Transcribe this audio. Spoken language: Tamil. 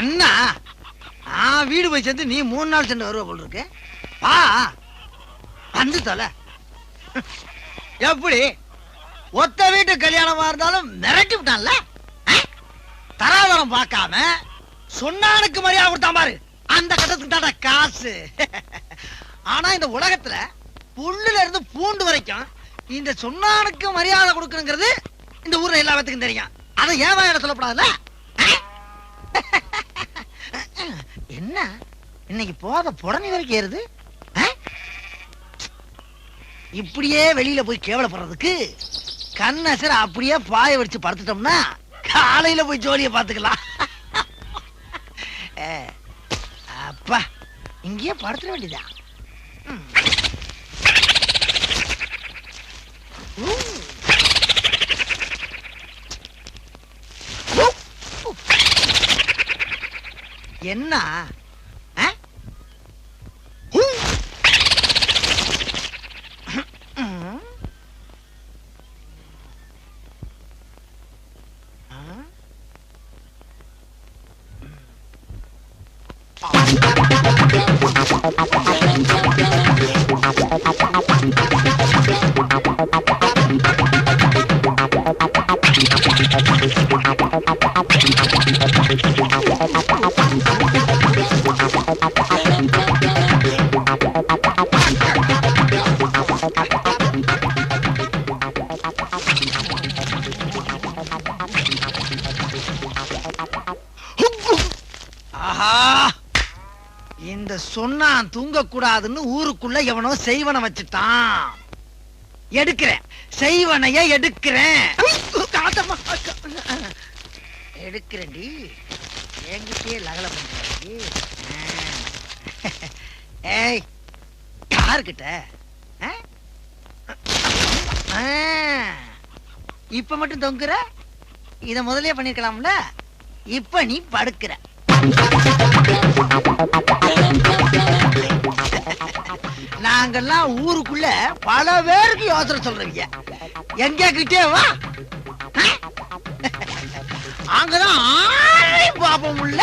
என்ன? நான் வீடு போய் சேர்ந்து நீ மூணு நாள் சென்று வருவ போல் இருக்கு. வா. வந்து தொலை. எப்படி? ஒத்த வீட்டு கல்யாணமா இருந்தாலும் மிரட்டி விட்டான்ல? தராதரம் பார்க்காம சொன்னானுக்கு மரியாதை கொடுத்தான் பாரு. அந்த கட்டத்துக்கு தான்டா காசு. ஆனா இந்த உலகத்துல புல்லுல இருந்து பூண்டு வரைக்கும் இந்த சொன்னானுக்கு மரியாதை கொடுக்கணுங்கிறது இந்த ஊர்ல எல்லாத்துக்கும் தெரியும். அதை ஏன் வாயில சொல்லப்படாதுல்ல? என்ன? இன்னைக்கு போத புடனி வரைக்கும் ஏறுது? இப்படியே வெளியில போய் கேவலப்படுறதுக்கு கண்ணசர் அப்படியே பாய வடிச்சு படுத்துட்டோம்னா காலையில போய் ஜோலியை பார்த்துக்கலாம். அப்பா இங்கேயே படுத்துட வேண்டியதா என்ன ஆ? ஊ. ஆஹா! இந்த சொன்னான் தூங்க கூடாதுன்னு ஊருக்குள்ள எவனோ செய்வன வச்சுட்டான். எடுக்கிறேன். செய்வனைய எடுக்கிறேன். காத்தம்மா. எடுக்கிறேன்டி. என்கிட்டயே லகல பண்றாடி. ஏய் யாருக்கிட்ட ஆ? ஆ. இப்ப மட்டும் தொங்குற? இத முதலே பண்ணிருக்கலாம்ல? இப்ப நீ படுக்கிற. நாங்கெல்லாம் ஊருக்குள்ள பல பேருக்கு யோசனை சொல்றீங்க. எங்க கிட்டே வா. அங்கதான் ஆளையும் உள்ள